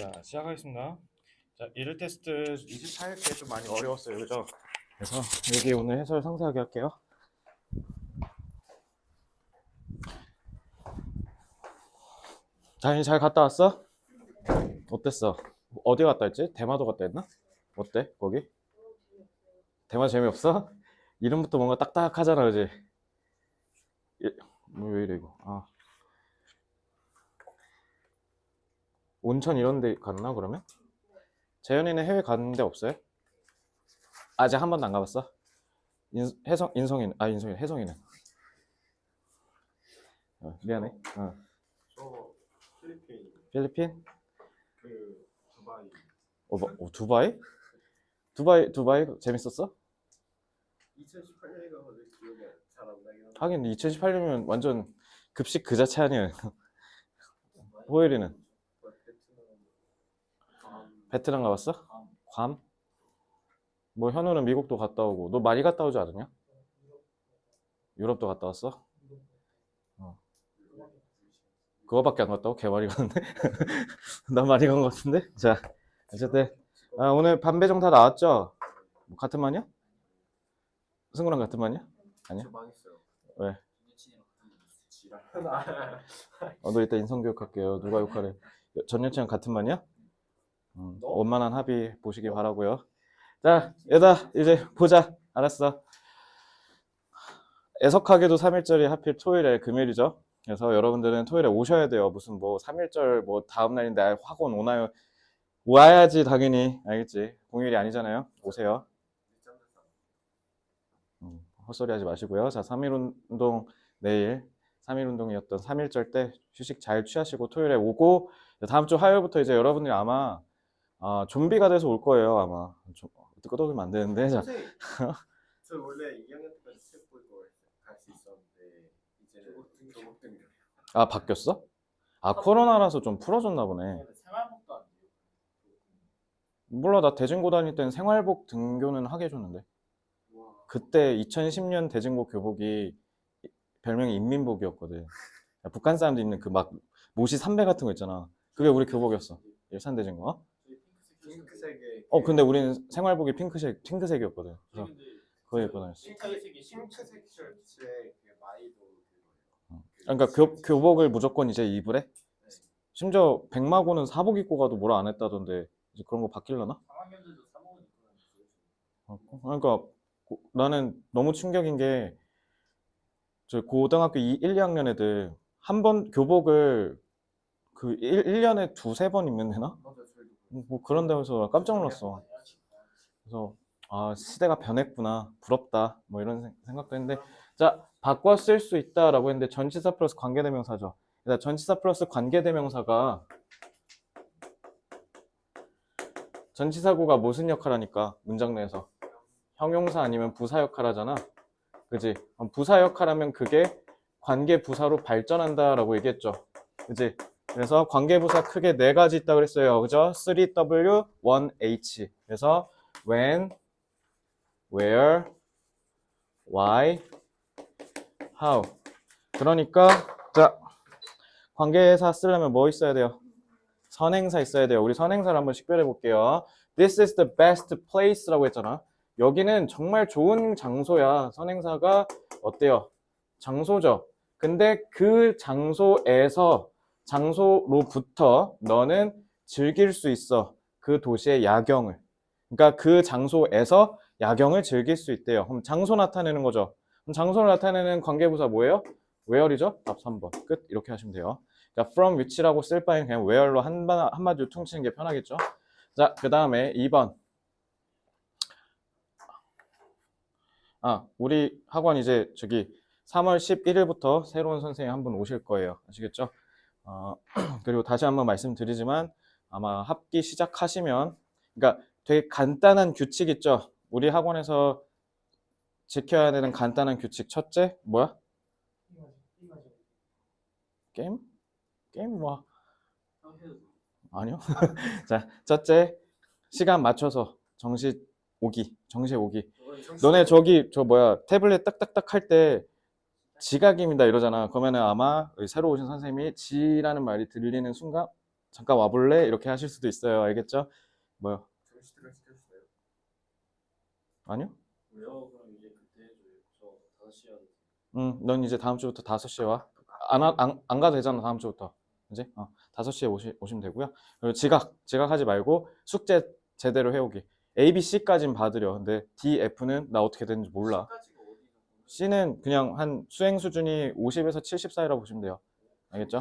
자, 시작하겠습니다. 자, 일일 테스트 24일째 좀 많이 어려웠어요. 그죠? 그래서 여기 오늘 해설 상세하게 할게요. 다현이 잘 갔다 왔어? 어땠어? 어디 갔다 했지? 대마도 갔다 했나? 어때? 거기? 대마 재미없어? 이름부터 뭔가 딱딱하잖아, 그지? 예, 뭐왜 이래 이거? 아. 온천 이런 데 갔나 그러면? 재현이는 해외 갔는데 없어요? 아직 한 번도 안 가봤어? 인, 혜성, 인성이는, 아, 인성이, 혜성이는. 어, 미안해. 어. 저 필리핀 필리핀? 그 두바이 어, 뭐, 어, 두바이? 두바이, 두바이 재밌었어? 2018년에 가서 기억이 잘 안 나긴 한데 하긴 2018년이면 완전 급식 그 자체 아니야. 호일이는 베트남 가봤어? 괌? 뭐 현우는 미국도 갔다 오고 너 많이 갔다 오지 않았냐? 유럽도 갔다 왔어? 어. 그거밖에 안 갔다 오고 개 많이 갔는데? 난 많이 간 것 같은데? 자 어쨌든 아, 오늘 반배정 다 나왔죠? 뭐 같은 반이야? 승우랑 같은 반이야? 아니야? 왜? 어, 너 이따 인성교육 할게요. 누가 욕하래? 전 여친이랑 같은 반이야? 음, 원만한 합의 보시기 바라고요. 자, 얘다 이제 보자. 알았어. 애석하게도 3일절이 하필 토요일에 금요일이죠. 그래서 여러분들은 토요일에 오셔야 돼요. 무슨 뭐 3일절 뭐 다음 날인데 아, 학원 오나요? 와야지 당연히 알겠지. 공휴일이 아니잖아요. 오세요. 음, 헛소리 하지 마시고요. 자, 3일 운동 내일 3일 운동이었던 3일절 때 휴식 잘 취하시고 토요일에 오고 다음 주 화요일부터 이제 여러분들이 아마 아, 좀비가 돼서 올 거예요 아마. 좀 끄덕이면 안 되는데. 자, 선생님 저 원래 2학년 때까지 스텝 보이고 갈수 있었는데 이제는 교복 등교 아 바뀌었어? 아 코로나라서 좀 풀어줬나 보네. 생활복도 안 돼요 몰라 나 대진고 다닐 때는 생활복 등교는 하게 해줬는데. 와. 그때 2010년 대진고 교복이 별명이 인민복이었거든. 북한 사람들 입는 그 막 모시 삼배 같은 거 있잖아. 그게 우리 교복이었어. 일산 대진고 어? 핑크색에 어 근데 우리는 생활복이 핑크색 핑크색이었거든. 그래서 그거 입고 다녔어. 핑크색이 핑크색 셔츠에 그 마이도 그거예요 그러니까 교, 교복을 무조건 이제 입으래? 심지어 백마고는 사복 입고 가도 뭐라 안 했다던데 이제 그런 거 바뀌려나? 3학년들도 사복은 입고 어, 그러니까 고- 나는 너무 충격인 게 저 고등학교 2, 1, 2학년 애들 한 번 교복을 그 1, 1년에 두세 번 입는 애나? 맞아 뭐 그런 데서 깜짝 놀랐어. 그래서 아 시대가 변했구나. 부럽다. 뭐 이런 생- 생각도 했는데 자 바꿔 쓸 수 있다라고 했는데 전치사 플러스 관계대명사죠. 전치사 플러스 관계대명사가 전치사구가 무슨 역할 하니까? 문장 내에서. 형용사 아니면 부사 역할 하잖아. 그지? 부사 역할 하면 그게 관계 부사로 발전한다라고 얘기했죠. 그지 그래서 관계부사 크게 네 가지 있다 그랬어요. 그죠? 3W, 1H. 그래서 when, where, why, how. 그러니까 자, 관계사 쓰려면 뭐 있어야 돼요? 선행사 있어야 돼요. 우리 선행사를 한번 식별해 볼게요. This is the best place라고 했잖아. 여기는 정말 좋은 장소야. 선행사가 어때요? 장소죠. 근데 그 장소에서 장소로부터 너는 즐길 수 있어. 그 도시의 야경을. 그러니까 그 장소에서 야경을 즐길 수 있대요. 그럼 장소 나타내는 거죠. 그럼 장소를 나타내는 관계부사 뭐예요? where이죠? 답 3번. 끝. 이렇게 하시면 돼요. 그러니까 from which라고 쓸 바엔 그냥 where로 한, 마- 한마디로 퉁치는 게 편하겠죠? 자, 그 다음에 2번. 아, 우리 학원 이제 저기 3월 11일부터 새로운 선생님 한 분 오실 거예요. 아시겠죠? 어, 그리고 다시 한번 말씀드리지만 아마 합기 시작하시면 그러니까 되게 간단한 규칙 있죠. 우리 학원에서 지켜야 되는 간단한 규칙 첫째 뭐야? 게임? 게임 뭐 아니요. 자, 첫째 시간 맞춰서 정시 오기, 정시에 오기. 너네 저기 저 뭐야 태블릿 딱딱딱 할 때 지각입니다 이러잖아. 그러면은 아마 새로 오신 선생님이 지라는 말이 들리는 순간 잠깐 와볼래? 이렇게 하실 수도 있어요. 알겠죠? 뭐요? 아니요? 왜요? 그럼 이제 그때 해줘요. 저 다섯 시간 응, 넌 이제 다음 주부터 5시에 와. 안, 와- 안, 안 가도 되잖아, 다음 주부터. 그지? 어, 5시에 오시, 오시면 되고요. 그리고 지각, 지각하지 말고 숙제 제대로 해오기. A, B, C까진 봐드려. 근데 D, F는 나 어떻게 되는지 몰라. 어디서 C는 그냥 한 수행 수준이 50에서 70 사이라고 보시면 돼요. 알겠죠?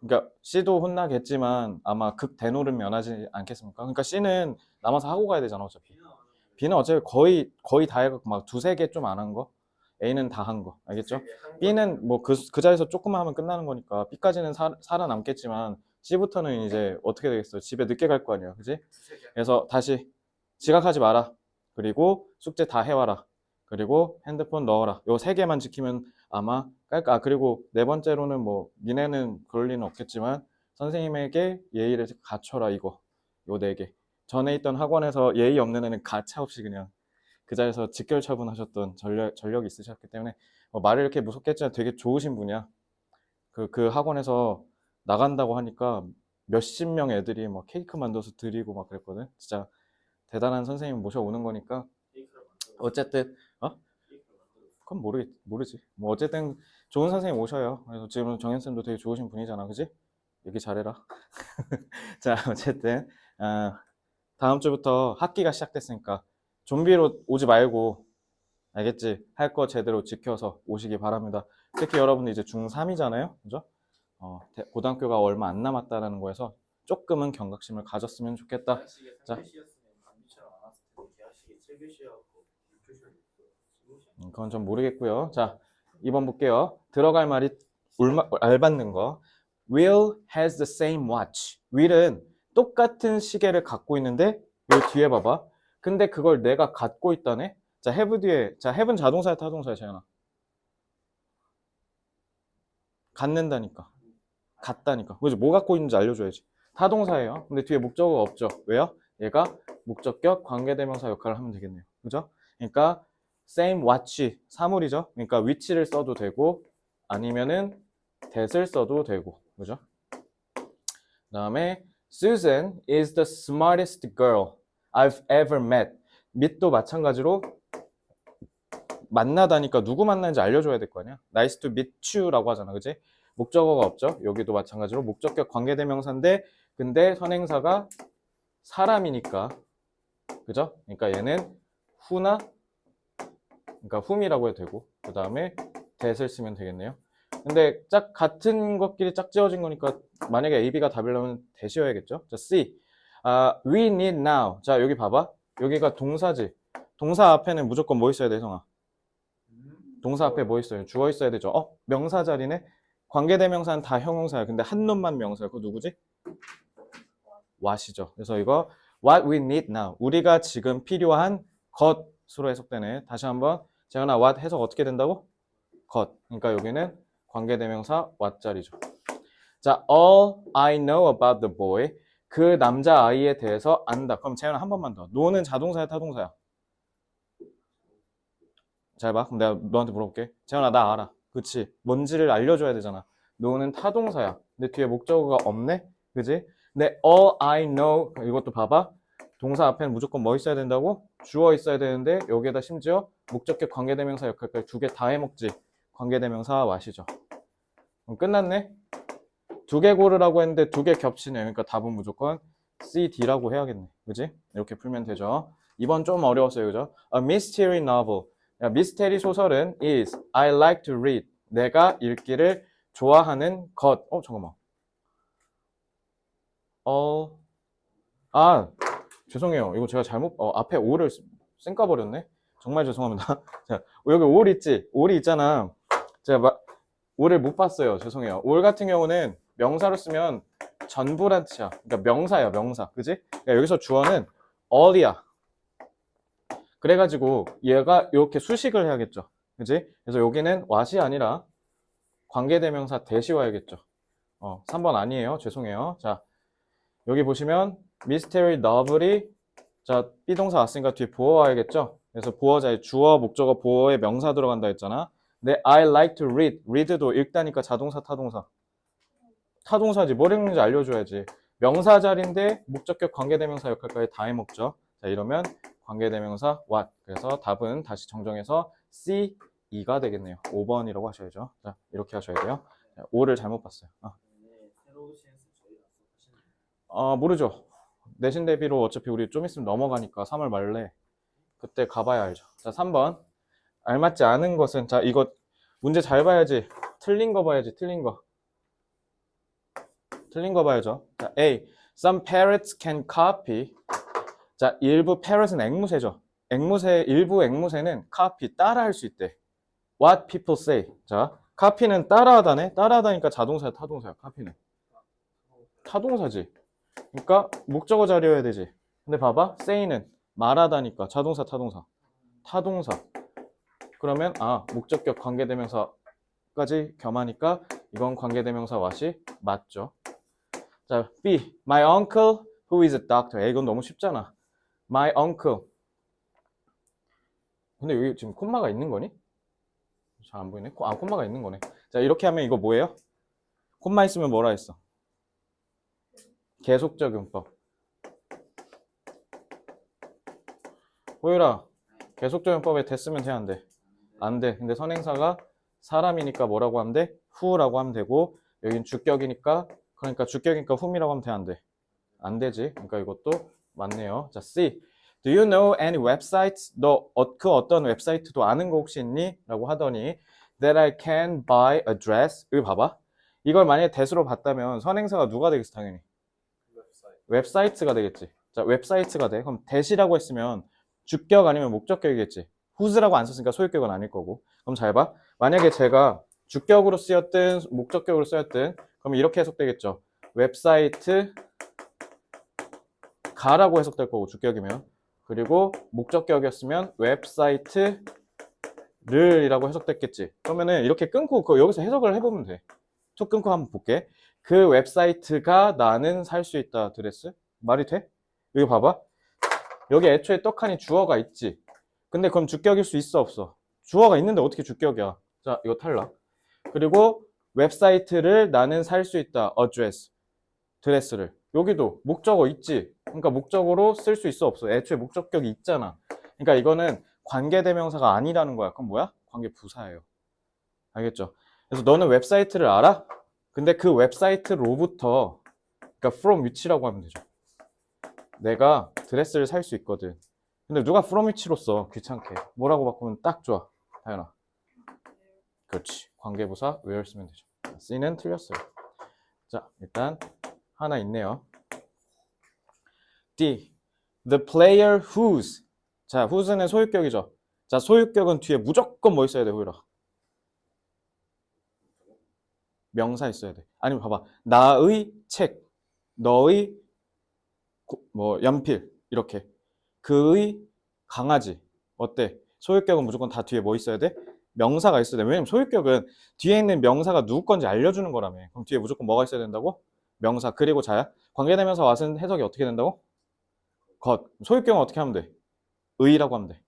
그러니까 C도 혼나겠지만 아마 극 대노는 면하지 않겠습니까? 그러니까 C는 남아서 하고 가야 되잖아, 어차피. B는 어차피 거의 거의 다 해갖고 막 두세 개 좀 안 한 거. A는 다 한 거. 알겠죠? B는 뭐그 그 자리에서 조금만 하면 끝나는 거니까 B까지는 살, 살아남겠지만 C부터는 이제 어떻게 되겠어요? 집에 늦게 갈 거 아니야, 그지? 그래서 다시 지각하지 마라. 그리고 숙제 다 해와라. 그리고 핸드폰 넣어라. 요 세 개만 지키면 아마 깔까. 아, 그리고 네 번째로는 뭐 니네는 그럴 리는 없겠지만 선생님에게 예의를 갖춰라 이거. 요 네 개. 전에 있던 학원에서 예의 없는 애는 가차 없이 그냥 그 자리에서 직결 처분하셨던 전력, 전력이 있으셨기 때문에 뭐 말을 이렇게 무섭게 했지만 되게 좋으신 분이야. 그, 그 학원에서 나간다고 하니까 몇십 명 애들이 막 케이크 만들어서 드리고 막 그랬거든. 진짜 대단한 선생님 모셔오는 거니까. 어쨌든. 그건 모르겠 모르지. 뭐 어쨌든 좋은 선생님 오셔요. 그래서 지금 정현 쌤도 되게 좋으신 분이잖아, 그지? 얘기 잘해라. 자, 어쨌든 아, 다음 주부터 학기가 시작됐으니까 좀비로 오지 말고 알겠지? 할 거 제대로 지켜서 오시기 바랍니다. 특히 여러분들 이제 중3이잖아요, 그죠? 어, 대- 고등학교가 얼마 안 남았다라는 거에서 조금은 경각심을 가졌으면 좋겠다. 개학식에 자. 3교시였으면 감기처럼 안 왔을 텐데 개학식에 7교시여갖고 6교시였어. 음, 그건 좀 모르겠고요. 자, 2번 볼게요. 들어갈 말이 울마, 알받는 거. Will has the same watch. will은 똑같은 시계를 갖고 있는데 여기 뒤에 봐봐. 근데 그걸 내가 갖고 있다네. 자, have 뒤에 자, have는 자동사야, 타동사야, 재현아. 갖는다니까. 갖다니까. 그지? 뭐 갖고 있는지 알려줘야지. 타동사예요. 근데 뒤에 목적어가 없죠. 왜요? 얘가 목적격 관계대명사 역할을 하면 되겠네요. 그죠? 그러니까 same watch 사물이죠. 그러니까 위치를 써도 되고 아니면은 that을 써도 되고 그죠? 그다음에 Susan is the smartest girl I've ever met. meet도 마찬가지로 만나다니까 누구 만나는지 알려줘야 될 거 아니야. Nice to meet you라고 하잖아, 그지? 목적어가 없죠. 여기도 마찬가지로 목적격 관계대명사인데 근데 선행사가 사람이니까 그죠? 그러니까 얘는 who나 그러니까 whom이라고 해도 되고 그 다음에 that을 쓰면 되겠네요. 근데 짝 같은 것끼리 짝지어진 거니까 만약에 A, B가 답이라면 that이어야겠죠. 자, C. 아, we need now. 자, 여기 봐봐. 여기가 동사지. 동사 앞에는 무조건 뭐 있어야 돼, 성아? 동사 앞에 뭐 있어요? 주어 있어야 되죠. 어, 명사 자리네. 관계대명사는 다 형용사야. 근데 한 놈만 명사야. 그거 누구지? what이죠. 그래서 이거 what we need now. 우리가 지금 필요한 것으로 해석되네. 다시 한번 재현아 what 해석 어떻게 된다고? 것. 그러니까 여기는 관계대명사 what 자리죠. 자, all I know about the boy. 그 남자 아이에 대해서 안다. 그럼 재현아 한 번만 더. no는 자동사야, 타동사야? 잘 봐. 그럼 내가 너한테 물어볼게. 재현아 나 알아. 그치? 뭔지를 알려줘야 되잖아. no는 타동사야. 근데 뒤에 목적어가 없네? 그지? 근데 all I know 이것도 봐봐. 동사 앞에는 무조건 뭐 있어야 된다고? 주어 있어야 되는데 여기에다 심지어 목적격 관계대명사 역할까지 두 개 다 해먹지. 관계대명사. 그럼 끝났네. 두 개 고르라고 했는데 두 개 겹치네. 그러니까 답은 무조건 C, D라고 해야겠네. 그지? 이렇게 풀면 되죠. 이번 좀 어려웠어요. 그죠? A mystery novel. 야, 미스테리 소설은 is I like to read. 내가 읽기를 좋아하는 것. 어, 잠깐만. 어, 아, 죄송해요. 이거 제가 잘못, 어, 앞에 올을 쌩까 버렸네. 정말 죄송합니다. 자, 여기 올 있지? 올이 있잖아. 제가 마, 올을 못 봤어요. 죄송해요. 올 같은 경우는 명사로 쓰면 전부란 뜻이야. 그러니까 명사야, 명사. 그지? 그러니까 여기서 주어는 all이야. 그래가지고 얘가 이렇게 수식을 해야겠죠. 그지? 그래서 여기는 what이 아니라 관계대명사 대시 와야겠죠. 어, 3번 아니에요. 죄송해요. 자, 여기 보시면 미스테리 너블이 자 비동사 왔으니까 뒤에 보어 와야겠죠. 그래서 보어자의 주어, 목적어, 보어에 명사 들어간다 했잖아. 근데 I like to read. read도 읽다니까 자동사, 타동사. 타동사지. 뭘 읽는지 알려줘야지. 명사 자리인데 목적격 관계대명사 역할까지 다 해먹죠. 자, 이러면 관계대명사 what. 그래서 답은 다시 정정해서 C, 2가 되겠네요. 5번이라고 하셔야죠. 자, 이렇게 하셔야 돼요. 자, 5를 잘못 봤어요. 아. 네, 어, 모르죠. 내신 대비로 어차피 우리 좀 있으면 넘어가니까 3월 말래. 그때 가봐야 알죠. 자, 3번. 알맞지 않은 것은, 자, 이거 문제 잘 봐야지. 틀린 거 봐야지, 틀린 거. 틀린 거 봐야죠. 자, A. Some parrots can copy. 자, 일부 parrot은 앵무새죠. 앵무새, 일부 앵무새는 copy, 따라할 수 있대. What people say. 자, copy는 따라하다네? 따라하다니까 자동사야, 타동사야, copy는. 타동사지. 그러니까 목적어 자리여야 되지. 근데 봐봐. say는 말하다니까 자동사 타동사. 타동사. 그러면 아, 목적격 관계대명사까지 겸하니까 이건 관계대명사 왓이 맞죠. 자, B. My uncle who is a doctor. 에 이건 너무 쉽잖아. My uncle. 근데 여기 지금 콤마가 있는 거니? 잘 안 보이네. 코- 아, 콤마가 있는 거네. 자, 이렇게 하면 이거 뭐예요? 콤마 있으면 뭐라 했어? 계속 적용법. 호율아, 계속 적용법에 됐으면 돼, 안 돼? 안 돼. 근데 선행사가 사람이니까 뭐라고 하면 돼? 후라고 하면 되고, 여긴 주격이니까, 그러니까 주격이니까 whom이라고 하면 돼, 안 돼? 안 되지. 그러니까 이것도 맞네요. 자, C. Do you know any websites? 너 어, 그 어떤 웹사이트도 아는 거 혹시 있니? 라고 하더니, that I can buy a dress. 여기 봐봐. 이걸 만약에 대수로 봤다면 선행사가 누가 되겠어, 당연히? 웹사이트. 웹사이트가 되겠지. 자, 웹사이트가 돼. 그럼 대시라고 했으면 주격 아니면 목적격이겠지. whose라고 안 썼으니까 소유격은 아닐 거고. 그럼 잘 봐. 만약에 제가 주격으로 쓰였든 목적격으로 쓰였든 그럼 이렇게 해석되겠죠. 웹사이트 가라고 해석될 거고 주격이면 그리고 목적격이었으면 웹사이트 를 이라고 해석됐겠지. 그러면은 이렇게 끊고 그 여기서 해석을 해보면 돼. 툭 끊고 한번 볼게. 그 웹사이트가 나는 살 수 있다 드레스? 말이 돼? 여기 봐봐. 여기 애초에 떡하니 주어가 있지. 근데 그럼 주격일 수 있어 없어? 주어가 있는데 어떻게 주격이야? 자 이거 탈락. 그리고 웹사이트를 나는 살 수 있다. address 드레스를. 여기도 목적어 있지? 그러니까 목적어로 쓸 수 있어 없어? 애초에 목적격이 있잖아. 그러니까 이거는 관계대명사가 아니라는 거야. 그럼 뭐야? 관계부사예요. 알겠죠? 그래서 너는 웹사이트를 알아? 근데 그 웹사이트로부터 그러니까 from 위치라고 하면 되죠. 내가 드레스를 살 수 있거든. 근데 누가 from 위치로 써? 귀찮게. 뭐라고 바꾸면 딱 좋아. 다현아. 그렇지. 관계부사 where 쓰면 되죠. C는 틀렸어요. 자, 일단 하나 있네요. D. The player whose. 자, whose는 소유격이죠. 자, 소유격은 뒤에 무조건 뭐 있어야 돼, 호율아? 명사 있어야 돼. 아니면 봐봐. 나의 책, 너의 고- 뭐 연필 이렇게. 그의 강아지 어때? 소유격은 무조건 다 뒤에 뭐 있어야 돼? 명사가 있어야 돼. 왜냐면 소유격은 뒤에 있는 명사가 누구 건지 알려주는 거라며. 그럼 뒤에 무조건 뭐가 있어야 된다고? 명사. 그리고 자야. 관계대명사 왓은 해석이 어떻게 된다고? 것. 소유격은 어떻게 하면 돼? 의라고 하면 돼.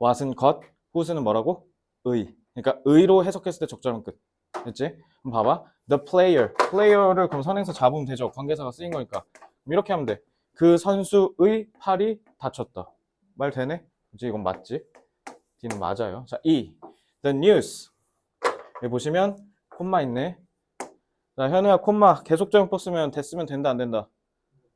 왓은 것, whose는 뭐라고? 의. 그러니까 의로 해석했을 때 적절한 끝. 됐지? 봐봐. The player. player를 그럼 선행사 잡으면 되죠. 관계사가 쓰인 거니까. 이렇게 하면 돼. 그 선수의 팔이 다쳤다. 말 되네? 그치? 이건 맞지? D는 맞아요. 자, E. The news. 여기 보시면 콤마 있네. 자, 현우야 콤마 계속적용법 쓰면 됐으면 된다 안 된다?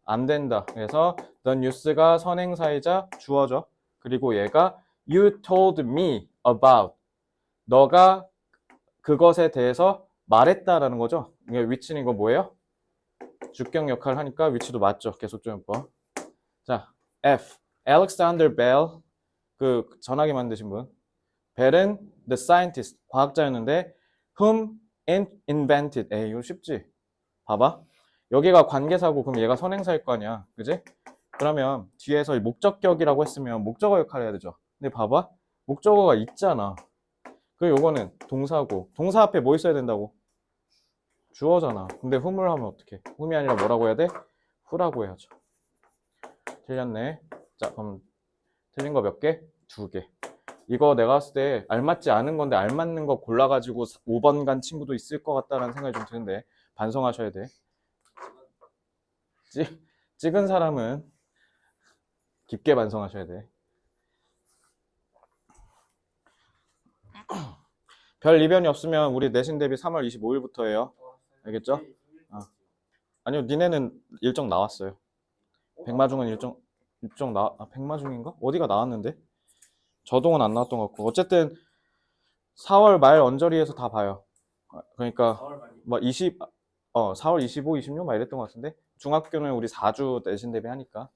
안 된다. 그래서 the news가 선행사이자 주어죠. 그리고 얘가 you told me about. 너가 그것에 대해서 말했다라는 거죠. 이게 위치는 이거 뭐예요? 주격 역할을 하니까 위치도 맞죠. 계속적용법. 자, F. Alexander Bell. 그 전화기 만드신 분. 벨은 the scientist. 과학자였는데 whom in- invented. 에이, 이거 쉽지? 봐봐. 여기가 관계사고 그럼 얘가 선행사일 거 아니야. 그지? 그러면 뒤에서 이 목적격이라고 했으면 목적어 역할을 해야 되죠. 근데 봐봐. 목적어가 있잖아. 그 요거는 동사고 동사 앞에 뭐 있어야 된다고? 주어잖아. 근데 whom을 하면 어떡해? whom이 아니라 뭐라고 해야 돼? who라고 해야죠. 틀렸네. 자, 그럼 틀린 거 몇 개? 두 개. 이거 내가 봤을 때 알맞지 않은 건데 알맞는 거 골라가지고 5번 간 친구도 있을 것 같다라는 생각이 좀 드는데 반성하셔야 돼. 찍, 찍은 사람은 깊게 반성하셔야 돼. 별 이변이 없으면 우리 내신 대비 3월 25일부터예요. 알겠죠? 아. 아니요, 니네는 일정 나왔어요. 백마중은 일정 일정 나 아, 백마중인가? 어디가 나왔는데? 저동은 안 나왔던 것 같고 어쨌든 4월 말 언저리에서 다 봐요. 아, 그러니까 4월 말이 뭐 20, 어, 4월 25, 26, 막 이랬던 것 같은데 중학교는 우리 4주 내신 대비 하니까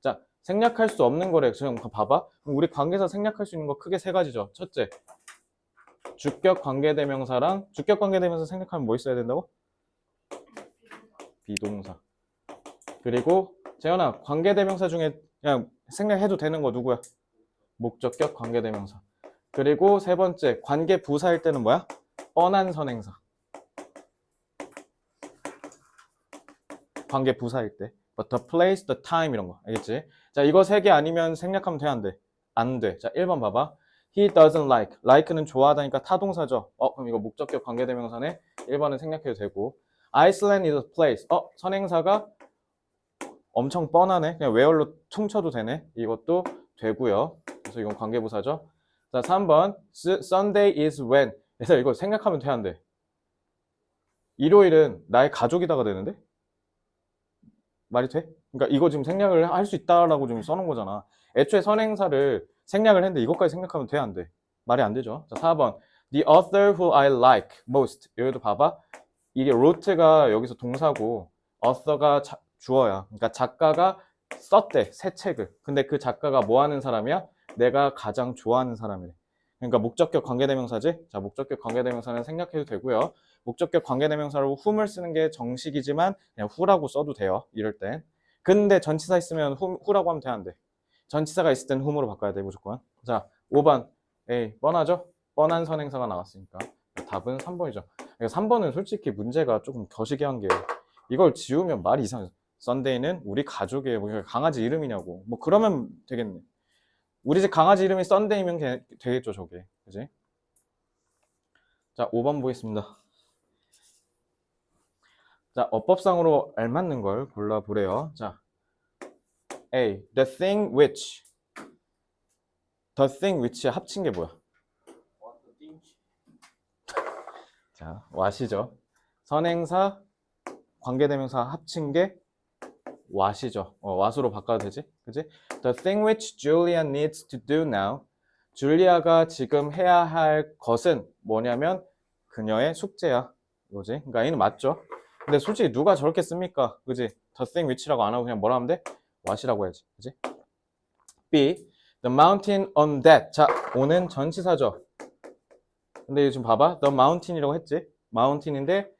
자 생략할 수 없는 거래 지금 봐봐 우리 관계사 생략할 수 있는 거 크게 세 가지죠 첫째 주격 관계대명사랑 주격 관계대명사 생략하면 뭐 있어야 된다고? 비동사 그리고 재현아 관계대명사 중에 그냥 생략해도 되는 거 누구야? 목적격 관계대명사 그리고 세 번째 관계 부사일 때는 뭐야? 뻔한 선행사 관계 부사일 때 but the place, the time 이런 거 알겠지? 자 이거 세 개 아니면 생략하면 돼 안 돼? 안 돼. 자 1번 봐봐 he doesn't like like는 좋아하다니까 타동사죠 어 그럼 이거 목적격 관계대명사네 1번은 생략해도 되고 Iceland is a place 어 선행사가 엄청 뻔하네 그냥 where로 퉁쳐도 되네 이것도 되고요 그래서 이건 관계부사죠 자 3번 Sunday is when 그래서 이거 생각하면 돼 안 돼? 일요일은 나의 가족이다가 되는데? 말이 돼? 그러니까 이거 지금 생략을 할 수 있다라고 지금 써놓은 거잖아. 애초에 선행사를 생략을 했는데 이것까지 생각하면 돼, 안 돼? 말이 안 되죠. 자, 4번. The author who I like most. 여기도 봐봐. 이게 wrote가 여기서 동사고 자- 주어야. 그러니까 작가가 썼대, 새 책을. 근데 그 작가가 뭐 하는 사람이야? 내가 가장 좋아하는 사람이래. 그러니까 목적격 관계대명사지? 자, 목적격 관계대명사는 생략해도 되고요. 목적격 관계대명사로 whom을 쓰는 게 정식이지만 그냥 who라고 써도 돼요. 이럴 땐. 근데 전치사 있으면 who, who라고 하면 돼? 전치사가 있을 땐 whom으로 바꿔야 돼, 무조건. 자, 5번. 에이, 뻔하죠? 뻔한 선행사가 나왔으니까. 답은 3번이죠. 3번은 솔직히 문제가 조금 거시기한 게 이걸 지우면 말이 이상해. 썬데이는 우리 가족의 뭐 강아지 이름이냐고. 뭐 그러면 되겠네. 우리 집 강아지 이름이 썬데이면 게- 되겠죠, 저게. 그지? 자, 5번 보겠습니다. 자, 어법상으로 알맞는 걸 골라보래요. 자, A. The thing which. The thing which 합친 게 뭐야? what the thing 자, what이죠. 선행사, 관계대명사 합친 게 what이죠. 어, what으로 바꿔도 되지? 그지? The thing which Julia needs to do now. 줄리아가 지금 해야 할 것은 뭐냐면 그녀의 숙제야. 이거지? 그러니까 이는 맞죠? 근데 솔직히 누가 저렇게 씁니까? 그지? The thing which라고 안 하고 그냥 뭐라 하면 돼? what이라고 해야지. 그지? B. The mountain on that. 자, 오는 전치사죠. 근데 지금 봐봐. The mountain이라고 했지? mountain인데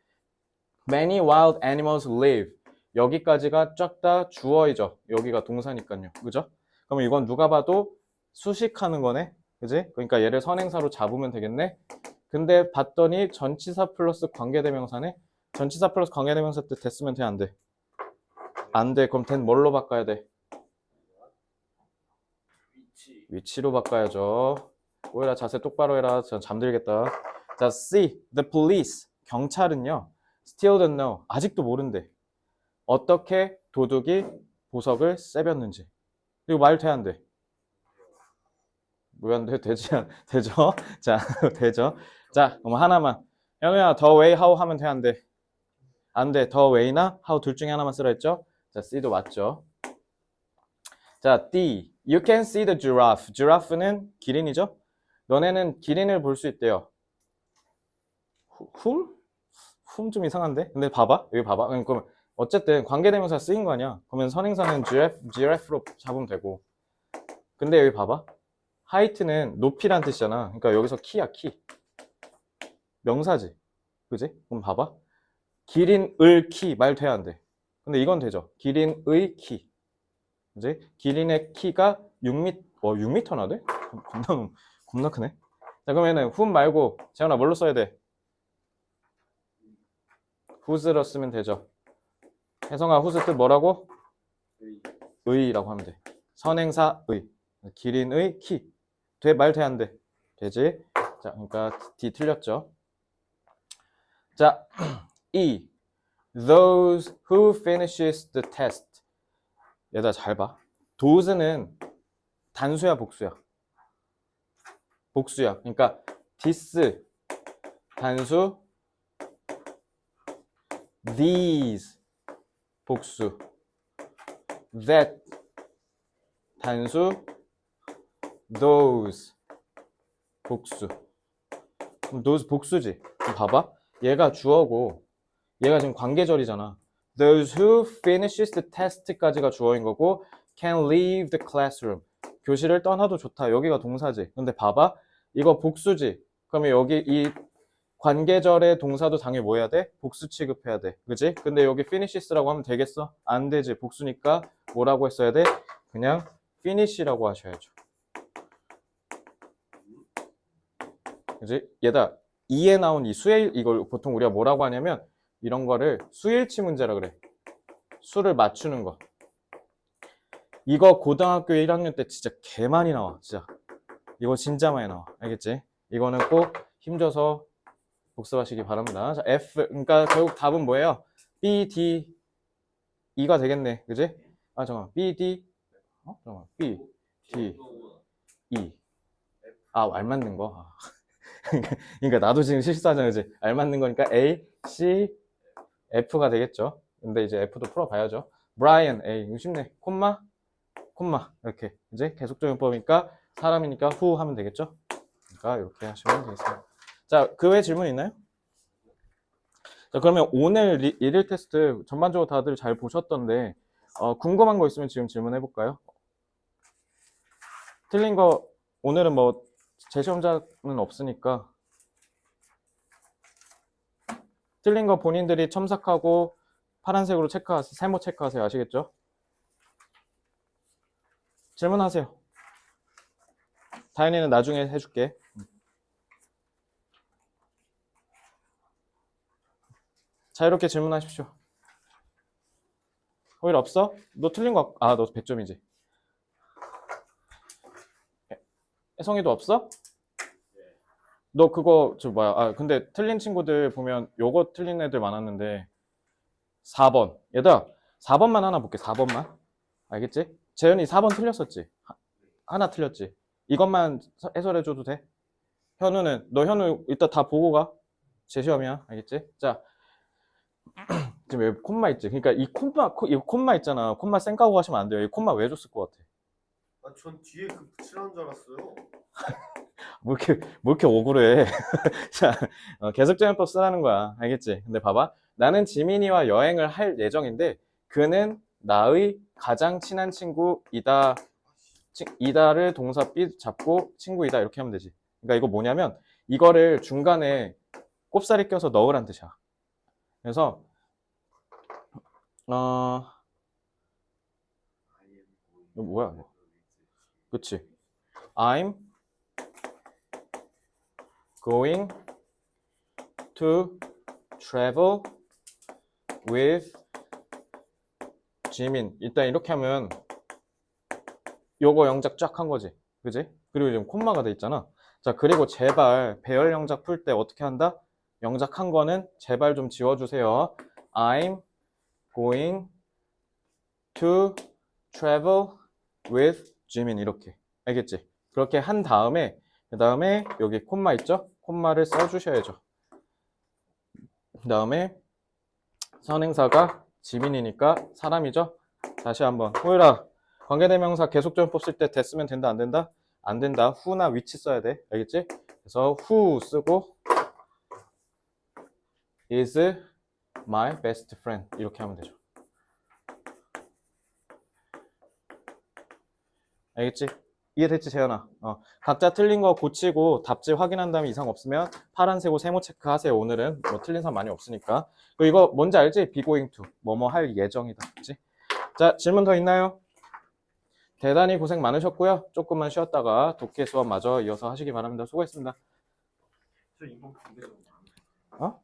many wild animals live. 여기까지가 쫙 다 주어이죠. 여기가 동사니까요. 그죠? 그러면 이건 누가 봐도 수식하는 거네. 그지? 그러니까 얘를 선행사로 잡으면 되겠네. 근데 봤더니 전치사 플러스 관계대명사네. 전치사 플러스 관계대명사 때 됐으면 돼, 안 돼? 안 돼. 그럼 된 뭘로 바꿔야 돼? 위치 위치로 바꿔야죠. 오해라 자세 똑바로 해라. 전 잠들겠다. 자, C. The police. 경찰은요. Still don't know. 아직도 모른대. 어떻게 도둑이 보석을 세볐는지. 이거 말 돼, 안 돼? 왜안 돼? 되지, 않- 되죠? 자, 되죠? 자, 그럼 하나만. 영우야, the way, how 하면 돼, 안 돼? 안 돼. the way나 how 둘 중에 하나만 쓰라 했죠? 자, C도 맞죠? 자, D. You can see the giraffe. giraffe는 기린이죠? 너네는 기린을 볼 수 있대요. 훔? 훔 좀 이상한데? 근데 봐봐. 여기 봐봐. 그럼 어쨌든 관계대명사 쓰인 거 아니야? 그러면 선행사는 giraffe, giraffe로 잡으면 되고. 근데 여기 봐봐. 하이트는 높이란 뜻이잖아. 그러니까 여기서 키야, 키. 명사지. 그지? 그럼 봐봐. 기린을 키 말 돼야 안 돼. 근데 이건 되죠. 기린의 키. 그지? 기린의 키가 6m, 어, 6m나 돼? 겁나, 겁나 크네. 자, 그러면은, whom 말고, 재현아, 뭘로 써야 돼? whose로 쓰면 되죠. 혜성아, whose 뜻 뭐라고? 의라고 하면 돼. 선행사 의. 기린의 키. 돼, 말 돼, 안 돼? 되지? 자, 그러니까 D 틀렸죠. 자, E. those who finishes the test. 얘들아 잘 봐. those는 단수야 복수야? 복수야. 그러니까 this 단수 these 복수 that 단수 those 복수 그럼 those 복수지 봐봐 얘가 주어고 얘가 지금 관계절이잖아 those who finishes the test까지가 주어인 거고 can leave the classroom 교실을 떠나도 좋다 여기가 동사지 근데 봐봐 이거 복수지 그러면 여기 이 관계절의 동사도 당연히 뭐 해야 돼? 복수 취급해야 돼. 그지? 근데 여기 finishes라고 하면 되겠어? 안 되지. 복수니까 뭐라고 했어야 돼? 그냥 finish라고 하셔야죠. 그지? 얘다 2에 나온 이 수일 이걸 보통 우리가 뭐라고 하냐면 이런 거를 수일치 문제라 그래. 수를 맞추는 거. 이거 고등학교 1학년 때 진짜 개 많이 나와. 진짜. 이거 진짜 나와. 알겠지? 이거는 꼭 힘줘서 복습하시기 바랍니다. 자, F, 그러니까 결국 답은 뭐예요? B, D, E가 되겠네. 그지? 아, 잠깐만. B, D, 어? 잠깐만. B, D, E. 아, 알 맞는 거. 아. 그러니까 나도 지금 실수하잖아. 그지? 알 맞는 거니까 A, C, F가 되겠죠. 근데 이제 F도 풀어봐야죠. 브라이언, A. 쉽네. 콤마, 콤마. 이렇게. 이제 계속적용법이니까 사람이니까 후 하면 되겠죠? 그러니까 이렇게 하시면 되겠습니다. 자, 그 외에 질문 있나요? 자, 그러면 오늘 리- 일일 테스트 전반적으로 다들 잘 보셨던데, 어, 궁금한 거 있으면 지금 질문해 볼까요? 틀린 거, 오늘은 뭐, 재시험자는 없으니까, 틀린 거 본인들이 첨삭하고, 파란색으로 체크하세요. 세모 체크하세요. 아시겠죠? 질문하세요. 다현이는 나중에 해줄게. 자유롭게 질문하십시오. 호일 없어? 너 틀린 거, 아, 너 100점이지. 혜성이도 없어? 너 그거, 저 뭐야, 아, 근데 틀린 친구들 보면 요거 틀린 애들 많았는데, 4번. 얘들아, 4번만 하나 볼게, 4번만. 알겠지? 재현이 4번 틀렸었지? 하- 하나 틀렸지? 이것만 서- 해설해줘도 돼? 현우는, 너 현우 이따 다 보고 가. 제 시험이야. 알겠지? 자, 지금 여기 콤마 있지? 그러니까 이 콤마, 코- 이 콤마 있잖아. 콤마 쌩까고 가시면 안 돼요. 이 콤마 왜 줬을 것 같아? 아, 전 뒤에 그 붙이라는 줄 알았어요. 뭐 이렇게, 뭐 이렇게 억울해. 자, 어, 계속적용법 쓰라는 거야. 알겠지? 근데 봐봐. 나는 지민이와 여행을 할 예정인데, 그는 나의 가장 친한 친구이다. 치- 이다를 동사 B 잡고 친구이다. 이렇게 하면 되지. 그러니까 이거 뭐냐면, 이거를 중간에 꼽사리 껴서 넣으란 뜻이야. 그래서, 어, 이거 뭐야, 이거. 그치? I'm going to travel with 지민. 일단 이렇게 하면 요거 영작 쫙 한 거지. 그지? 그리고 지금 콤마가 돼 있잖아. 자, 그리고 제발 배열 영작 풀 때 어떻게 한다? 영작 한 거는 제발 좀 지워주세요. I'm going to travel with 지민. 이렇게. 알겠지? 그렇게 한 다음에 그 다음에 여기 콤마 있죠? 콤마를 써주셔야죠. 그 다음에 선행사가 지민이니까 사람이죠? 다시 한번 호율아 관계대명사 계속적용법 쓸때 됐으면 된다 안 된다? 안 된다. 후나 위치 써야 돼. 알겠지? 그래서 who 쓰고 is my best friend 이렇게 하면 되죠. 알겠지? 이해됐지, 재현아? 어, 각자 틀린 거 고치고 답지 확인한 다음에 이상 없으면 파란색으로 세모 체크하세요. 오늘은 뭐 틀린 사람 많이 없으니까. 이거 뭔지 알지? going to. 뭐뭐 할 예정이다. 그치? 자, 질문 더 있나요? 대단히 고생 많으셨고요. 조금만 쉬었다가 독해 수업 마저 이어서 하시기 바랍니다. 수고했습니다. 저 인공 관계적으로 어?